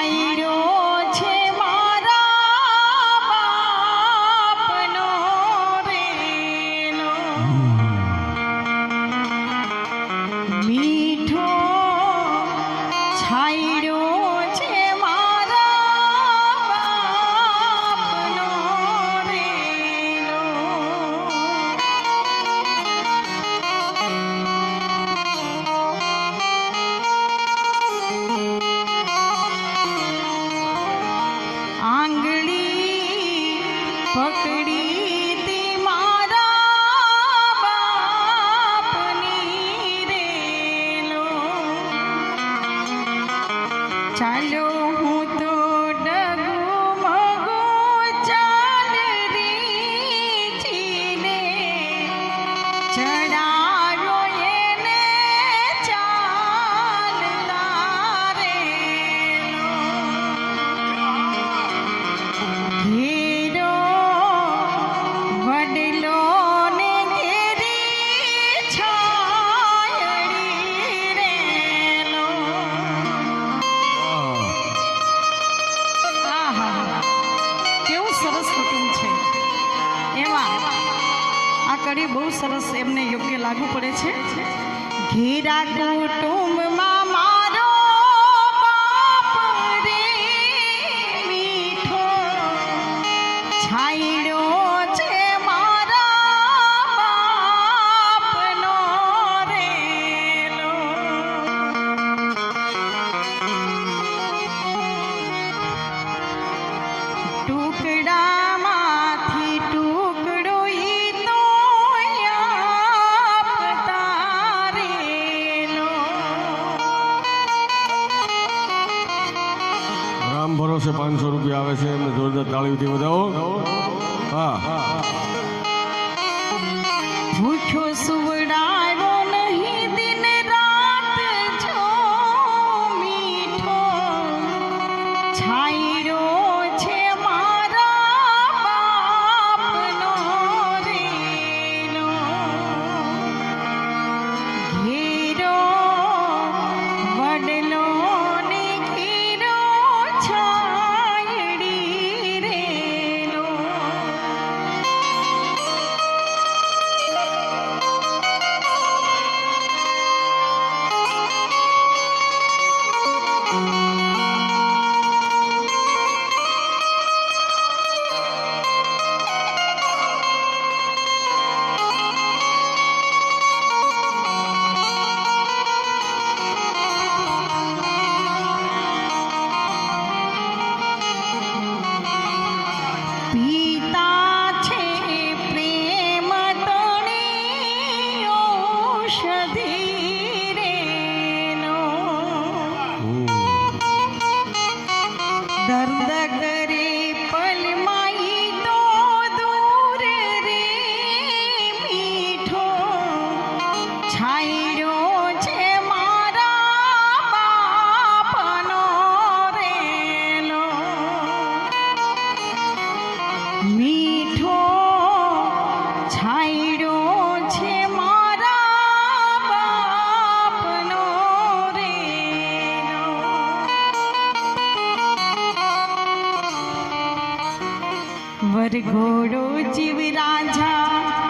છાંયડો ચાલો સરસ કુટુંબ છે. એમાં આ કડી બહુ સરસ એમને યોગ્ય લાગુ પડે છે. ઘેરા કુટુંબમાં મારો બાપ મીઠો છાંયડો રામ પાંચસો રૂપિયા આવે છે. એમને જોરદાર તાળીઓથી વધાવો. હા. ભૂખ્યો સુવડાવ્યો નહીં, દિન રાત જો મીઠો છે મારા બાપનો વડલો વરઘોડો જીવ રાજા